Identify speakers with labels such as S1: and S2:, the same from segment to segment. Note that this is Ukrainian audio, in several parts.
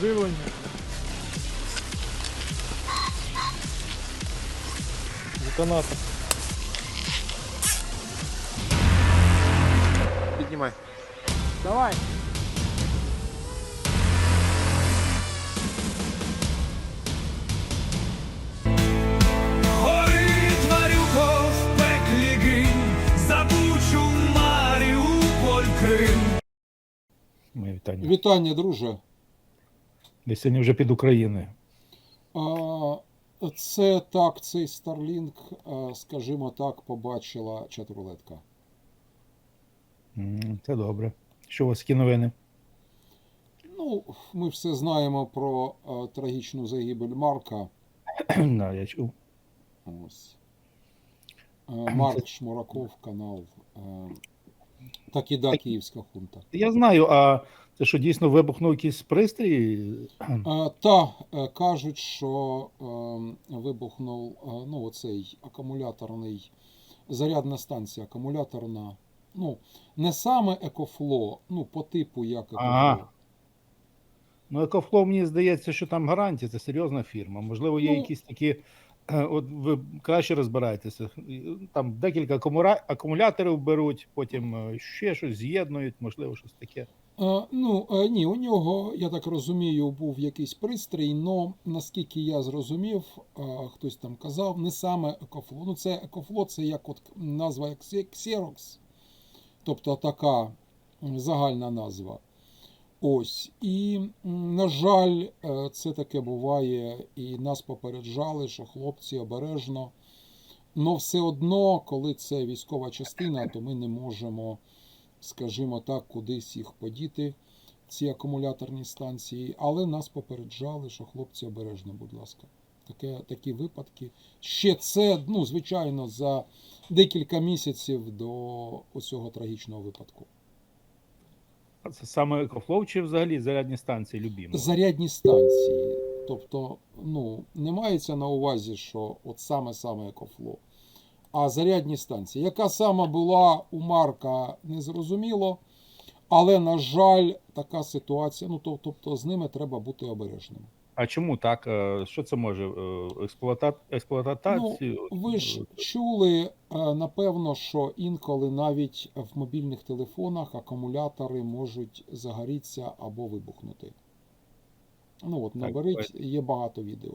S1: Живлення. Детонатор.
S2: Піднімай.
S1: Давай.
S3: Горить Маріуполь в пеклі гинь, забучу Маріуполь Крим.
S4: Моє вітання.
S5: Вітання, друже.
S4: Десь сьогодні вже під Україною.
S5: А, Це так, цей Starlink, скажімо так, побачила чатурулетка.
S4: М, Це добре. Що у вас які новини?
S5: Ну, ми все знаємо про а, трагічну загибель Марка.
S4: да, я чув.
S5: Ось. Марк Шмураков, канал. Так і да, Київська хунта.
S4: Я знаю, а це що дійсно вибухнув якийсь пристрій?
S5: Та е, кажуть, що е, вибухнув е, ну, оцей акумуляторний зарядна станція акумуляторна. Ну, не саме екофло, ну, по типу як екофло.
S4: Ага. Ну, Екофлоу, мені здається, що там гарантія, це серйозна фірма. Можливо, є
S5: Ну,
S4: якісь такі. е, От ви краще розбираєтеся. Там декілька акумуляторів беруть, потім е, ще щось з'єднують, можливо, щось таке.
S5: Ну, ні, у нього, я так розумію, був якийсь пристрій, але наскільки я зрозумів, хтось там казав, не саме екофло. Ну, це екофло, це як от назва Xerox, тобто така загальна назва. Ось. І, на жаль, е, це таке буває, і нас попереджали, що хлопці обережно. Но все одно, коли це військова частина, то ми не можемо скажімо так, кудись їх подіти, ці акумуляторні станції, але нас попереджали, що хлопці обережно, будь ласка. Таке, такі випадки. Ще це, ну, звичайно, за декілька місяців до цього трагічного випадку.
S4: А Це саме Екофлоу чи взагалі зарядні станції любімі?
S5: Зарядні станції. Тобто, ну, не мається на увазі, що от саме-саме екофло. А зарядні станції. Яка саме була у Марка, не зрозуміло. Але, на жаль, така ситуація. Ну, то- тобто, з ними треба бути обережним.
S4: А чому так? Е, Що це може? Е, Експлуата... Експлуатацію?
S5: Ви ж чули, е, напевно, що інколи навіть в мобільних телефонах акумулятори можуть загорітися або вибухнути. Ну от, наберіть, є багато відео.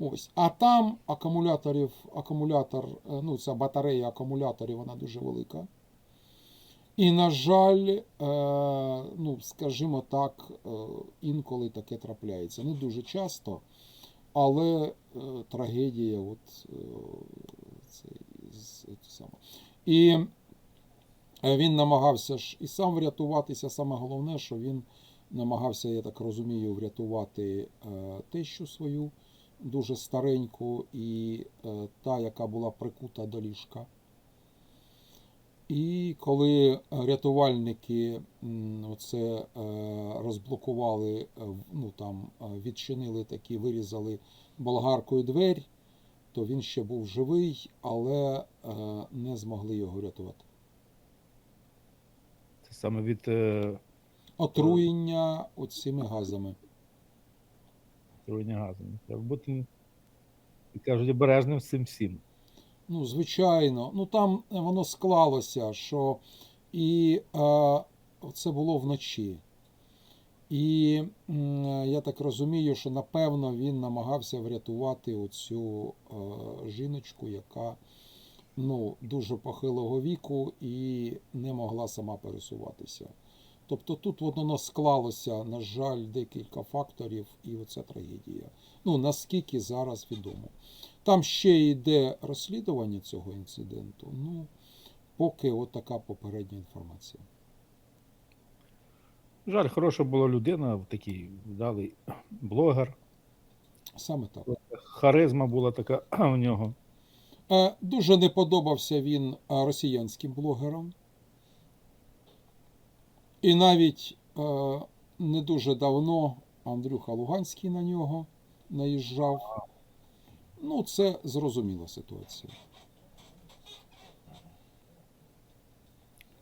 S5: Ось. А там акумуляторів, акумулятор, е, ну, ця батарея акумуляторів, вона дуже велика. І, на жаль, е, ну, скажімо так, е, інколи таке трапляється. Не дуже часто, але трагедія, от це, це саме. І він намагався ж і сам врятуватися. Саме головне, що він намагався, я так розумію, врятувати тещу свою, дуже стареньку, і е, та, яка була прикута до ліжка. І коли рятувальники м, оце е, розблокували, е, ну там відчинили такі, вирізали болгаркою двері, то він ще був живий, але не змогли його врятувати.
S4: Це саме від
S5: Отруєння оцими газами.
S4: Отруєння газу. Треба бути, як кажуть, обережним цим всім.
S5: Ну, звичайно, ну там воно склалося, що і е, це було вночі. І м, я так розумію, що напевно він намагався врятувати оцю е, жіночку, яка ну, дуже похилого віку і не могла сама пересуватися. Тобто тут воно склалося, на жаль, декілька факторів, і оця трагедія. Ну, наскільки зараз відомо. Там ще йде розслідування цього інциденту. Ну, поки от така попередня інформація.
S4: Жаль, хороша була людина, такий вдалий блогер.
S5: Саме так.
S4: Харизма була така у нього.
S5: Е, Дуже не подобався він е, росіянським блогерам. І навіть е, не дуже давно Андрюха Луганський на нього наїжджав. Ну, це зрозуміла ситуація.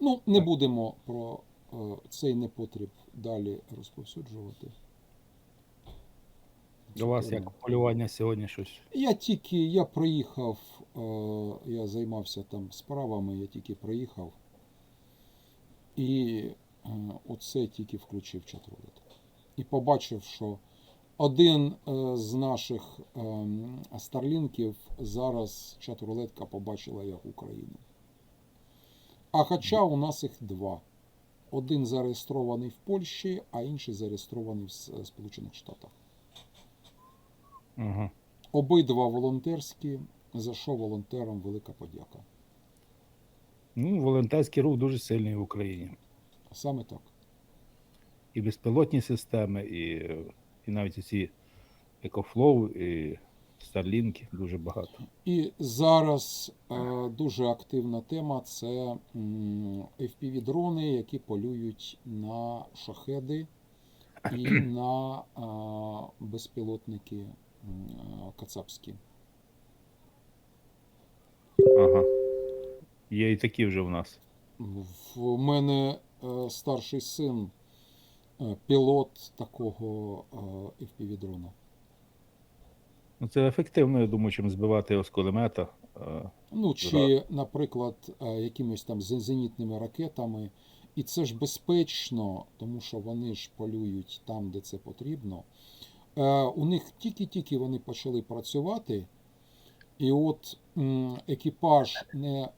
S5: Ну, не будемо про е, цей непотріб далі розповсюджувати.
S4: До вас як полювання сьогодні щось.
S5: Я тільки я приїхав, е, я займався там справами, я тільки приїхав. І оце тільки включив чатрулет. І побачив, що один е, з наших ем, старлінків зараз чатрулетка побачила як Україну. А хоча у нас їх два. Один зареєстрований в Польщі, а інший зареєстрований в Сполучених Штатах.
S4: Ага.
S5: Обидва волонтерські, за що волонтерам велика подяка.
S4: Ну, волонтерський рух дуже сильний в Україні.
S5: Саме так.
S4: І безпілотні системи, і, і навіть ці екофлоу, і старлінки дуже багато.
S5: І зараз е, дуже активна тема це FPV-дрони, які полюють на шахеди і на е, безпілотники е, кацапські.
S4: Ага. Є і такі вже в нас.
S5: В мене е, старший син пілот такого FPV-дрона.
S4: Ну, це ефективно, я думаю, чим збивати його з кулемета.
S5: Ну, чи, наприклад, якимись там зенітними ракетами. І це ж безпечно, тому що вони ж полюють там, де це потрібно. Е, У них тільки-тільки вони почали працювати, і от екіпаж не,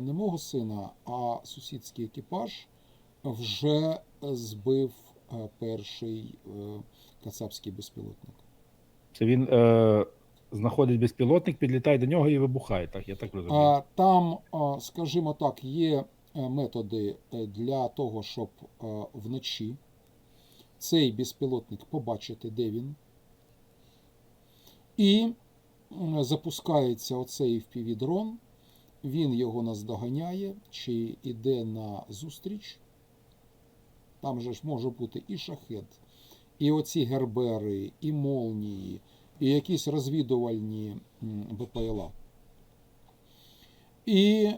S5: не мого сина, а сусідський екіпаж вже збив перший е, кацапський безпілотник.
S4: Це він е, знаходить безпілотник, підлітає до нього і вибухає, так? Я так розумію.
S5: А, Там, скажімо так, є е, методи е, для того, щоб вночі цей безпілотник побачити, де він. І запускається оцей FPV-дрон, він його наздоганяє, чи йде на зустріч. Там же ж може бути і шахет, і оці гербери, і молнії, і якісь розвідувальні БПЛА. І е,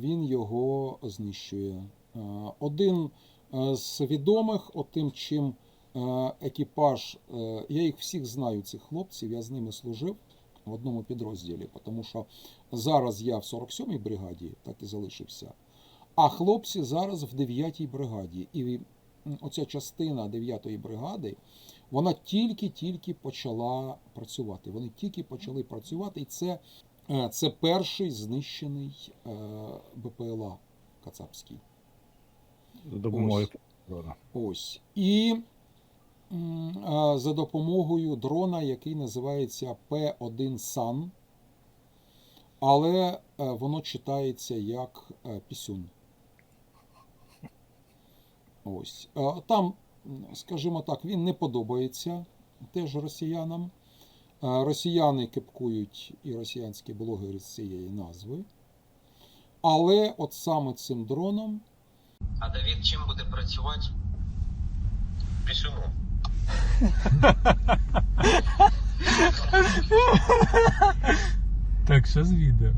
S5: він його знищує. Один е, з відомих, отим, чим е, екіпаж, е, я їх всіх знаю, цих хлопців, я з ними служив в одному підрозділі, тому що зараз я в 47-й бригаді, так і залишився. А хлопці зараз в 9-й бригаді. І оця частина 9-ї бригади, вона тільки-тільки почала працювати. Вони тільки почали працювати, і це Е, Це перший знищений е, БПЛА Кацапський.
S4: За допомогою дрона.
S5: Ось. І е, за допомогою дрона, який називається P1 Sun, але воно читається як пісюн. Ось. Там, скажімо так, він не подобається теж росіянам. Росіяни кепкують і росіянські блогери з цієї назви. Але от саме цим дроном
S2: А Давід чим буде працювати? Пішуном.
S1: Так, що з відео?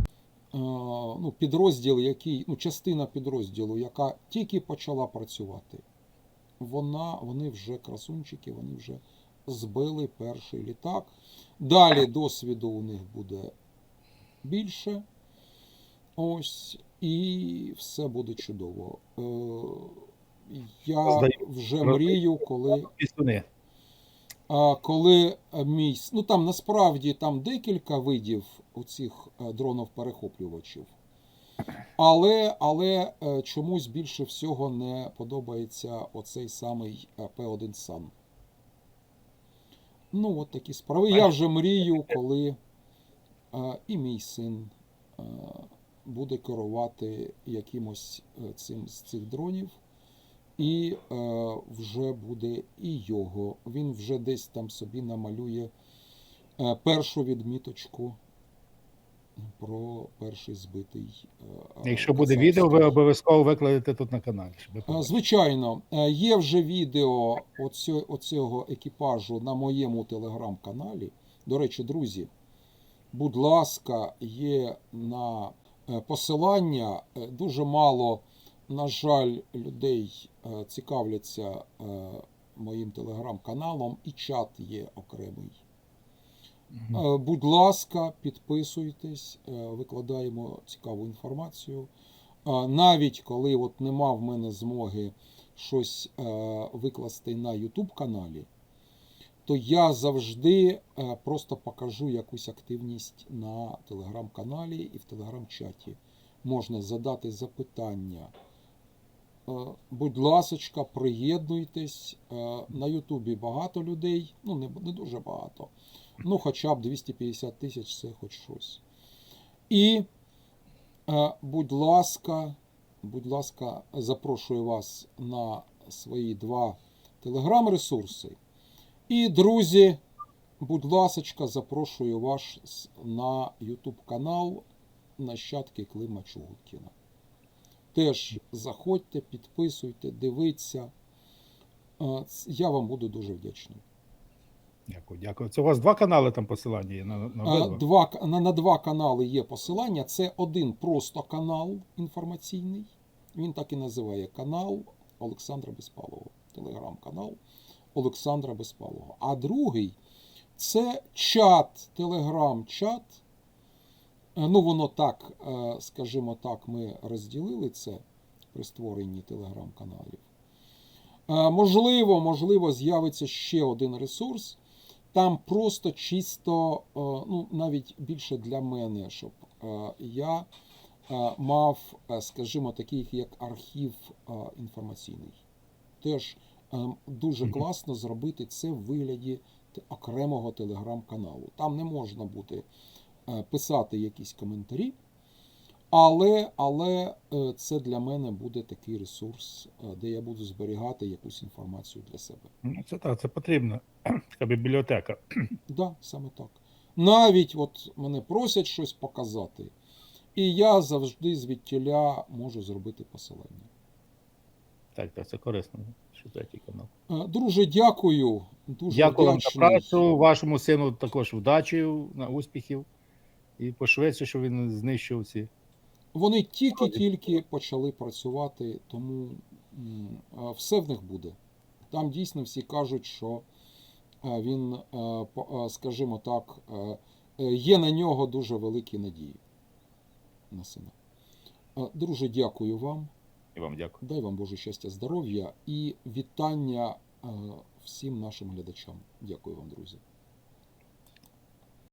S5: ну, підрозділ, який, ну, частина підрозділу, яка тільки почала працювати, вона, вони вже красунчики, вони вже збили перший літак. Далі досвіду у них буде більше. Ось, і все буде чудово. Е, я вже мрію, коли коли е, мій ну там насправді там декілька видів оцих дронів перехоплювачів. Але, але е, чомусь більше всього не подобається оцей самий е, P1 Sun. Ну, от такі справи. Я вже мрію, коли е, і мій син е, буде керувати якимось е, цим з цих дронів. І е, вже буде і його. Він вже десь там собі намалює е, першу відміточку про перший збитий. е,
S4: Якщо буде відео, ви обов'язково викладете тут на каналі. Щоб.
S5: Звичайно, е, є вже відео оцю- оцього екіпажу на моєму телеграм-каналі. До речі, друзі, будь ласка, є на е, посилання. Дуже мало, на жаль, людей цікавляться моїм телеграм-каналом, і чат є окремий. Е, Будь ласка, підписуйтесь, е, викладаємо цікаву інформацію. Е, Навіть коли от нема в мене змоги щось викласти на YouTube каналі, то я завжди просто покажу якусь активність на телеграм-каналі і в телеграм-чаті. Можна задати запитання. Будь ласочка, приєднуйтесь. На Ютубі багато людей, ну не дуже багато. Ну, хоча б 250 тисяч це хоч щось. І, е, будь ласка, будь ласка, запрошую вас на свої два телеграм-ресурси. І, друзі, будь ласочка, запрошую вас на YouTube канал Нащадки Клима Чугуткіна. Теж заходьте, підписуйте, дивіться. Е, Я вам буду дуже вдячний.
S4: Дякую, дякую. Це у вас два канали там посилання є на, на обидва?
S5: Два, на, на два канали є посилання. Це один просто канал інформаційний. Він так і називає канал Олександра Безпалова. Телеграм-канал Олександра Безпалова. А другий це чат, телеграм-чат. Е, Ну, воно так, е, скажімо так, ми розділили це при створенні телеграм-каналів. Е, Можливо, можливо, з'явиться ще один ресурс. Там просто чисто, е, ну навіть більше для мене, щоб е, я е, мав, скажімо, такий як архів інформаційний. Теж дуже класно зробити це в вигляді окремого телеграм-каналу. Там не можна буде е, писати якісь коментарі, але, але це для мене буде такий ресурс, де я буду зберігати якусь інформацію для себе.
S4: Ну, це так, це потрібно. Така бібліотека.
S5: Да, саме так. Навіть от мене просять щось показати, і я завжди звідтіля можу зробити посилання.
S4: Так, так, це корисно. Що третій канал.
S5: Е, Друже, дякую. Дуже
S4: Дякую вам за працю. Вашому сину також вдачі, на успіхів. І пошвидше, щоб він знищив ці.
S5: Вони тільки-тільки почали працювати, тому е, все в них буде. Там дійсно всі кажуть, що він, е, е, скажімо так, е, є на нього дуже великі надії. На сина. Друже, дякую вам.
S4: І вам дякую.
S5: Дай вам Боже щастя, здоров'я і вітання всім нашим глядачам. Дякую вам, друзі.